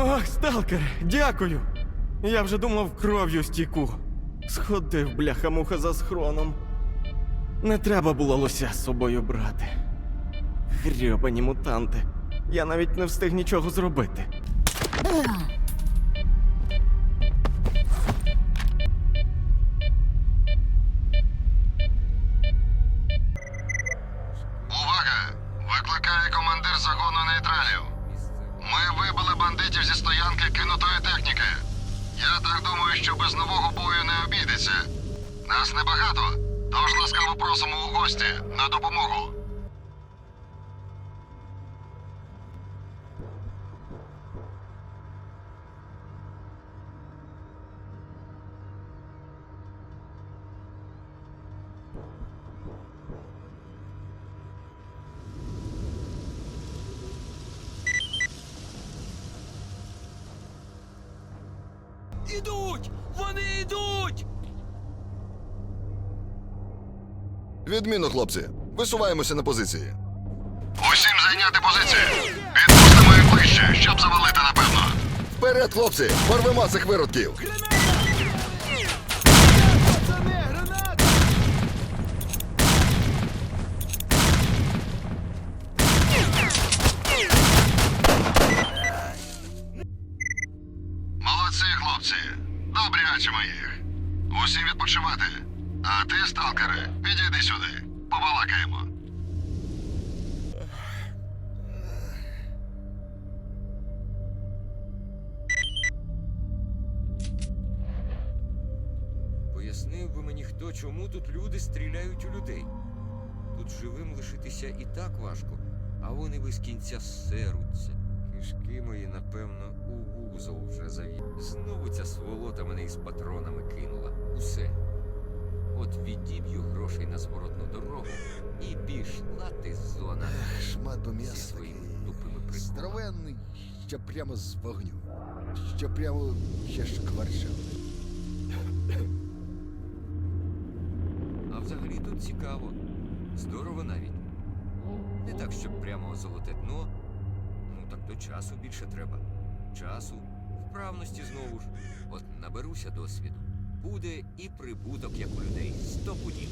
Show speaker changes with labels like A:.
A: Ах, сталкер, дякую. Я вже думав кров'ю стіку. Сходив, бляха-муха за схроном. Не треба було лося з собою брати. Грьобані мутанти. Я навіть не встиг нічого зробити.
B: Кинутої техніки. Я так думаю, що без нового бою не обійдеться. Нас небагато, тож ласкаво просимо у гості на допомогу.
C: Ідуть! Вони йдуть!
D: Відмінно, хлопці. Висуваємося на позиції.
B: Усім зайняти позиції. Підпустимо їх ближче, щоб завалити напевно.
D: Вперед, хлопці! Порвемо цих виродків!
C: Пацани,
B: Молодці, хлопці. Добрячимо їх. Усім відпочивати. А ти, сталкере, підійди сюди. Побалакаємо.
E: Пояснив би мені хто, чому тут люди стріляють у людей. Тут живим лишитися і так важко, а вони без кінця серуться. Кишки мої, напевно, у вузол вже завів. Знову ця сволота мене із патронами кинула. Усе. От відіб'ю грошей на зворотну дорогу і пішла ти зона.
F: Шмат би
E: Зі
F: м'яса
E: своїми тупими приколами.
F: здоровенний, що прямо з вогню. Що прямо ще шкварчав.
E: А взагалі тут цікаво. Здорово навіть. Не так, щоб прямо золоте дно. Ну так то часу більше треба. Часу, вправності знову ж. От наберуся досвіду. Буде і прибуток, як у людей. Сто пудів.